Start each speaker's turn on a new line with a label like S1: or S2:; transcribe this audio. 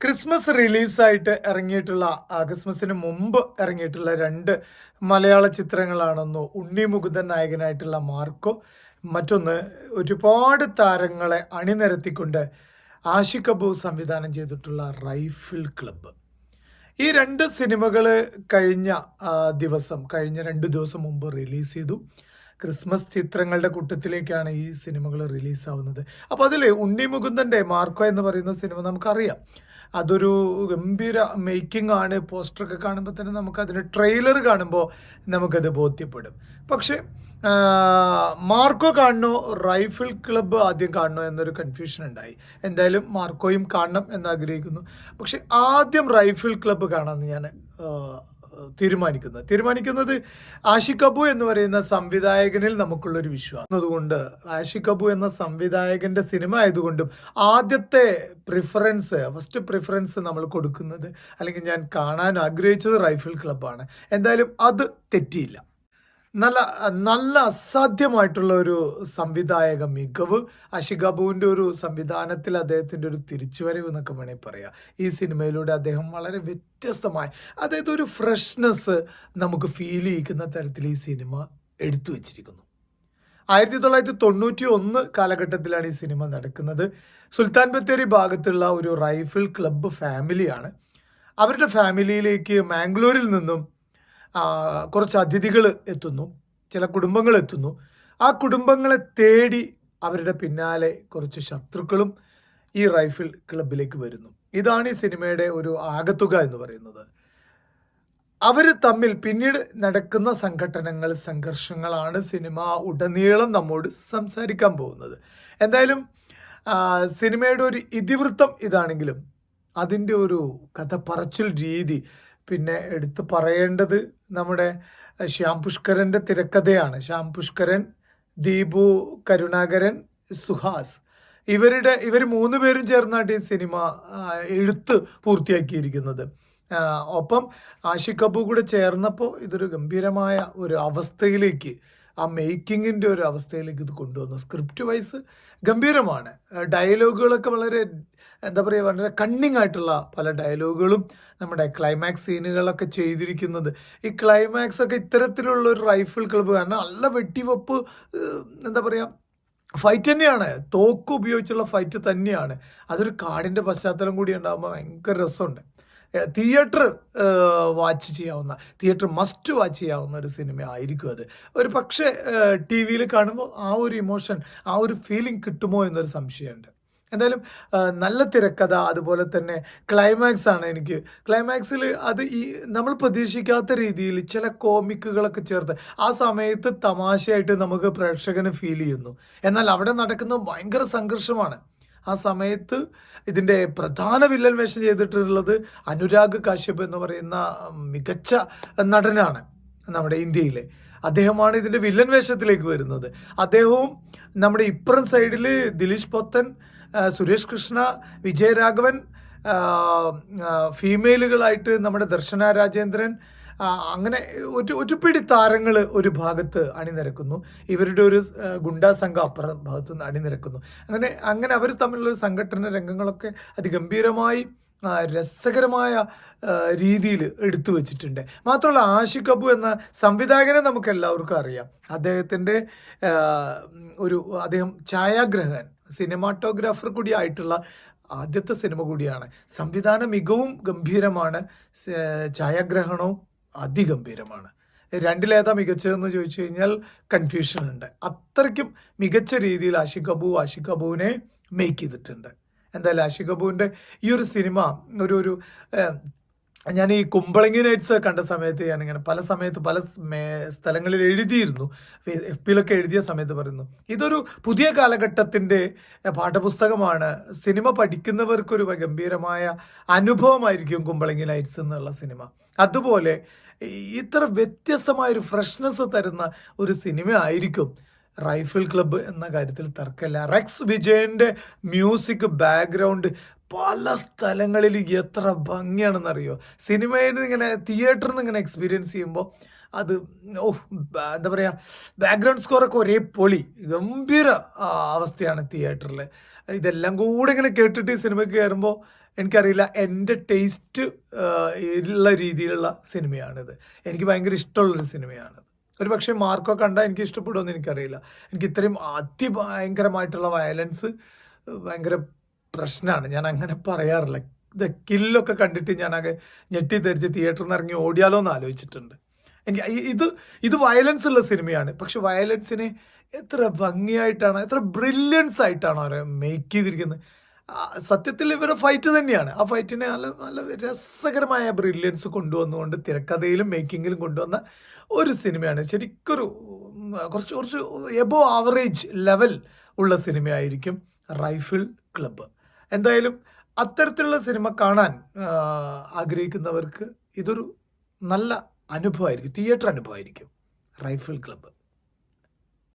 S1: Christmas റിലീസായിട്ട് ഇറങ്ങിയിട്ടുള്ള ക്രിസ്മസിന് മുമ്പ് ഇറങ്ങിയിട്ടുള്ള രണ്ട് മലയാള ചിത്രങ്ങളാണെന്നു ഉണ്ണി മുകുന്ദൻ നായകനായിട്ടുള്ള മാർക്കോ മറ്റൊന്ന് ഒരുപാട് താരങ്ങളെ അണിനിരത്തിക്കൊണ്ട് ആഷിഖ് കപൂർ സംവിധാനം ചെയ്തിട്ടുള്ള റൈഫിൾ ക്ലബ്ബ്. ഈ രണ്ട് സിനിമകൾ കഴിഞ്ഞ ദിവസം കഴിഞ്ഞ രണ്ട് ദിവസം മുമ്പ് റിലീസ് ചെയ്തു. ക്രിസ്മസ് ചിത്രങ്ങളുടെ കൂട്ടത്തിലേക്കാണ് ഈ സിനിമകൾ റിലീസാവുന്നത്. അപ്പോൾ അതിൽ ഉണ്ണി മുകുന്ദന്റെ മാർക്കോ എന്ന് പറയുന്ന സിനിമ നമുക്കറിയാം. അതൊരു ഗംഭീര മേക്കിംഗ് ആണ്. പോസ്റ്ററൊക്കെ കാണുമ്പോൾ തന്നെ നമുക്ക് നമുക്കതിന് ട്രെയിലർ കാണുമ്പോൾ നമുക്കത് ബോധ്യപ്പെടും. പക്ഷേ മാർക്കോ കാണണോ? റൈഫിൾ ക്ലബ്ബ് ആദ്യം കാണണോ എന്നൊരു കൺഫ്യൂഷൻ ഉണ്ടായി. എന്തായാലും മാർക്കോയും കാണണം എന്ന് ആഗ്രഹിക്കുന്നു. പക്ഷെ ആദ്യം റൈഫിൾ ക്ലബ്ബ് കാണാമെന്ന് ഞാൻ തീരുമാനിക്കുന്നത്. തീരുമാനിക്കുന്നത് ആഷിഖ് അബു എന്ന് പറയുന്ന സംവിധായകനിൽ നമുക്കുള്ളൊരു വിശ്വാസം. അതുകൊണ്ട് ആഷിഖ് അബു എന്ന സംവിധായകന്റെ സിനിമ ആയതുകൊണ്ടും ആദ്യത്തെ പ്രിഫറൻസ് ഫസ്റ്റ് പ്രിഫറൻസ് നമ്മൾ കൊടുക്കുന്നത് അല്ലെങ്കിൽ ഞാൻ കാണാൻ ആഗ്രഹിച്ചത് റൈഫിൾ ക്ലബ്ബാണ്. എന്തായാലും അത് തെറ്റിയില്ല. നല്ല നല്ല അസാധ്യമായിട്ടുള്ള ഒരു സംവിധായക മികവ് അഷികബുവിന്റെ ഒരു സംവിധാനത്തിൽ അദ്ദേഹത്തിന്റെ ഒരു തിരിച്ചുവരവ് എന്നൊക്കെ വേണമെങ്കിൽ പറയാം. ഈ സിനിമയിലൂടെ അദ്ദേഹം വളരെ വ്യത്യസ്തമായ അതായത് ഒരു ഫ്രഷ്നെസ് നമുക്ക് ഫീൽ ചെയ്യിക്കുന്ന തരത്തിൽ ഈ സിനിമ എടുത്തു വച്ചിരിക്കുന്നു. ആയിരത്തി തൊള്ളായിരത്തി തൊണ്ണൂറ്റി ഒന്ന് കാലഘട്ടത്തിലാണ് ഈ സിനിമ നടക്കുന്നത്. സുൽത്താൻ ബത്തേരി ഭാഗത്തുള്ള ഒരു റൈഫിൾ ക്ലബ്ബ് ഫാമിലിയാണ്. അവരുടെ ഫാമിലിയിലേക്ക് മാംഗ്ലൂരിൽ നിന്നും കുറച്ച് അതിഥികൾ എത്തുന്നു. ചില കുടുംബങ്ങൾ എത്തുന്നു. ആ കുടുംബങ്ങളെ തേടി അവരുടെ പിന്നാലെ കുറച്ച് ശത്രുക്കളും ഈ റൈഫിൾ ക്ലബിലേക്ക് വരുന്നു. ഇതാണ് ഈ സിനിമയുടെ ഒരു ആകത്തുക എന്ന് പറയുന്നത്. അവർ തമ്മിൽ പിന്നീട് നടക്കുന്ന സംഘടനകൾ സംഘർഷങ്ങളാണ് സിനിമ ഉടനീളം നമ്മോട് സംസാരിക്കാൻ പോകുന്നത്. എന്തായാലും സിനിമയുടെ ഒരു ഇതിവൃത്തം ഇതാണെങ്കിലും അതിന്റെ ഒരു കഥ പറച്ചിൽ രീതി പിന്നെ എടുത്തു പറയേണ്ടത് നമ്മുടെ ശ്യാം പുഷ്കരന്റെ തിരക്കഥയാണ്. ശ്യാം പുഷ്കരൻ ദീപു കരുണാകരൻ സുഹാസ്. ഇവരുടെ ഇവർ മൂന്ന് പേരും ചേർന്നാണ് ഈ സിനിമ എഴുത്ത് പൂർത്തിയാക്കിയിരിക്കുന്നത്. ഒപ്പം ആഷിഖ് കപൂർ കൂടെ ചേർന്നപ്പോൾ ഇതൊരു ഗംഭീരമായ ഒരു അവസ്ഥയിലേക്ക് ആ മേക്കിങ്ങിന്റെ ഒരു അവസ്ഥയിലേക്ക് ഇത് കൊണ്ടുവന്നു. സ്ക്രിപ്റ്റ് വൈസ് ഗംഭീരമാണ്. ഡയലോഗുകളൊക്കെ വളരെ എന്താ പറയുക വളരെ കണ്ണിങ് ആയിട്ടുള്ള പല ഡയലോഗുകളും നമ്മുടെ ക്ലൈമാക്സ് സീനുകളൊക്കെ ചെയ്തിരിക്കുന്നത്. ഈ ക്ലൈമാക്സ് ഒക്കെ ഇത്തരത്തിലുള്ള ഒരു റൈഫിൾ ക്ലബ്ബ് കാരണം നല്ല വെട്ടിവെപ്പ് എന്താ പറയുക ഫൈറ്റ് തന്നെയാണ്. തോക്ക് ഉപയോഗിച്ചുള്ള ഫൈറ്റ് തന്നെയാണ്. അതൊരു കാടിന്റെ പശ്ചാത്തലം കൂടി ഉണ്ടാകുമ്പോൾ ഭയങ്കര രസമുണ്ട്. തിയേറ്റർ വാച്ച് ചെയ്യാവുന്ന തിയേറ്റർ മസ്റ്റ് വാച്ച് ചെയ്യാവുന്ന ഒരു സിനിമ ആയിരിക്കും അത്. ഒരു പക്ഷേ ടി വിയിൽ കാണുമ്പോൾ ആ ഒരു ഇമോഷൻ ആ ഒരു ഫീലിംഗ് കിട്ടുമോ എന്നൊരു സംശയമുണ്ട്. എന്തായാലും നല്ല തിരക്കഥ അതുപോലെ തന്നെ ക്ലൈമാക്സ് ആണ് എനിക്ക്. ക്ലൈമാക്സിൽ അത് ഈ നമ്മൾ പ്രതീക്ഷിക്കാത്ത രീതിയിൽ ചില കോമിക്കുകളൊക്കെ ചേർത്ത് ആ സമയത്ത് തമാശയായിട്ട് നമുക്ക് പ്രേക്ഷകന് ഫീൽ ചെയ്യുന്നു. എന്നാൽ അവിടെ നടക്കുന്ന ഭയങ്കര സംഘർഷമാണ്. ആ സമയത്ത് ഇതിന്റെ പ്രധാന വില്ലൻ വേഷം ചെയ്തിട്ടുള്ളത് അനുരാഗ് കാശ്യപ് എന്ന് പറയുന്ന മികച്ച നടനാണ് നമ്മുടെ ഇന്ത്യയിലെ. അദ്ദേഹമാണ് ഇതിന്റെ വില്ലൻ വേഷത്തിലേക്ക് വരുന്നത്. അദ്ദേഹവും നമ്മുടെ ഇപ്പുറം സൈഡിൽ ദിലീഷ് പൊത്തൻ സുരേഷ് കൃഷ്ണ വിജയരാഘവൻ ഫീമെയിലുകളായിട്ട് നമ്മുടെ ദർശന രാജേന്ദ്രൻ അങ്ങനെ ഒരു ഒരു പിടി താരങ്ങൾ ഒരു ഭാഗത്ത് അണിനിരക്കുന്നു. ഇവരുടെ ഒരു ഗുണ്ടാ സംഘം അപ്പുറ ഭാഗത്തു നിന്ന് അണിനിരക്കുന്നു. അങ്ങനെ അങ്ങനെ അവർ തമ്മിലുള്ള സംഘടന രംഗങ്ങളൊക്കെ അതിഗംഭീരമായി രസകരമായ രീതിയിൽ എടുത്തു വച്ചിട്ടുണ്ട്. മാത്രമല്ല ആഷിഖ് അബു എന്ന സംവിധായകനെ നമുക്ക് എല്ലാവർക്കും അറിയാം. അദ്ദേഹത്തിന്റെ ഒരു അദ്ദേഹം ഛായാഗ്രഹകൻ സിനിമാറ്റോഗ്രാഫർ കൂടി ആയിട്ടുള്ള ആദ്യത്തെ സിനിമ കൂടിയാണ്. സംവിധാന മികവും ഗംഭീരമാണ്. ഛായാഗ്രഹണവും അതിഗംഭീരമാണ്. രണ്ടിലേതാ മികച്ചതെന്ന് ചോദിച്ചു കഴിഞ്ഞാൽ കൺഫ്യൂഷൻ ഉണ്ട്. അത്രയ്ക്കും മികച്ച രീതിയിൽ ആഷിഖ് അബു ആഷിഖ് അബുവിനെ മേക്ക് ചെയ്തിട്ടുണ്ട്. എന്തായാലും ആഷിഖ് അബുവിന്റെ ഈ ഒരു സിനിമ ഒരു ഒരു ഞാൻ ഈ കുമ്പളങ്ങി നൈറ്റ്സ് കണ്ട സമയത്ത് ഞാനിങ്ങനെ പല സമയത്ത് പല സ്ഥലങ്ങളിൽ എഴുതിയിരുന്നു. എഫ് പിയിലൊക്കെ എഴുതിയ സമയത്ത് പറയുന്നു. ഇതൊരു പുതിയ കാലഘട്ടത്തിന്റെ പാഠപുസ്തകമാണ്. സിനിമ പഠിക്കുന്നവർക്കൊരു ഗംഭീരമായ അനുഭവമായിരിക്കും കുമ്പളങ്ങി നൈറ്റ്സ് എന്നുള്ള സിനിമ. അതുപോലെ ഇത്ര വ്യത്യസ്തമായ ഒരു ഫ്രഷ്നെസ് തരുന്ന ഒരു സിനിമ ആയിരിക്കും റൈഫിൾ ക്ലബ്ബ് എന്ന കാര്യത്തിൽ തർക്കമില്ല. റെക്സ് വിജയന്റെ മ്യൂസിക് ബാക്ക്ഗ്രൗണ്ട് പല സ്ഥലങ്ങളിൽ എത്ര ഭംഗിയാണെന്നറിയോ? സിനിമയിൽ നിന്ന് ഇങ്ങനെ തിയേറ്ററിൽ നിന്ന് ഇങ്ങനെ എക്സ്പീരിയൻസ് ചെയ്യുമ്പോൾ അത് ഓ എന്താ പറയുക ബാക്ക്ഗ്രൗണ്ട് സ്കോറൊക്കെ ഒരേ പൊളി. ഗംഭീര അവസ്ഥയാണ് തിയേറ്ററിൽ ഇതെല്ലാം കൂടെ ഇങ്ങനെ കേട്ടിട്ട് ഈ സിനിമയ്ക്ക് കയറുമ്പോൾ എനിക്കറിയില്ല എന്റെ ടേസ്റ്റ് ഉള്ള രീതിയിലുള്ള സിനിമയാണിത്. എനിക്ക് ഭയങ്കര ഇഷ്ടമുള്ളൊരു സിനിമയാണിത്. ഒരു പക്ഷേ മാർക്കോ കണ്ടാൽ എനിക്ക് ഇഷ്ടപ്പെടുമെന്ന് എനിക്കറിയില്ല. എനിക്ക് ഇത്രയും അതിഭയങ്കരമായിട്ടുള്ള വയലൻസ് ഭയങ്കര പ്രശ്നമാണ് ഞാൻ അങ്ങനെ പറയാറില്ല. ഇത് കില്ലൊക്കെ കണ്ടിട്ട് ഞാനൊക്കെ ഞെട്ടിത്തെറിച്ച് തിയേറ്ററിൽ നിന്ന് ഇറങ്ങി ഓടിയാലോ എന്ന് ആലോചിച്ചിട്ടുണ്ട്. എനിക്ക് ഇത് ഇത് വയലൻസ് ഉള്ള സിനിമയാണ്. പക്ഷെ വയലൻസിനെ എത്ര ഭംഗിയായിട്ടാണ് എത്ര ബ്രില്യൻസ് ആയിട്ടാണ് അവരെ മേക്ക് ചെയ്തിരിക്കുന്നത്. സത്യത്തിൽ ഇവരുടെ ഫൈറ്റ് തന്നെയാണ്. ആ ഫൈറ്റിനെ നല്ല നല്ല രസകരമായ ബ്രില്യൻസ് കൊണ്ടുവന്നുകൊണ്ട് തിരക്കഥയിലും മേക്കിങ്ങിലും കൊണ്ടുവന്ന ഒരു സിനിമയാണ്. ശരിക്കൊരു കുറച്ച് കുറച്ച് എബോ ആവറേജ് ലെവൽ ഉള്ള സിനിമയായിരിക്കും റൈഫിൾ ക്ലബ്ബ് എന്തായാലും അത്തരത്തിലുള്ള സിനിമ കാണാൻ ആഗ്രഹിക്കുന്നവർക്ക് ഇതൊരു നല്ല അനുഭവമായിരിക്കും തിയേറ്റർ അനുഭവമായിരിക്കും. Rifle club.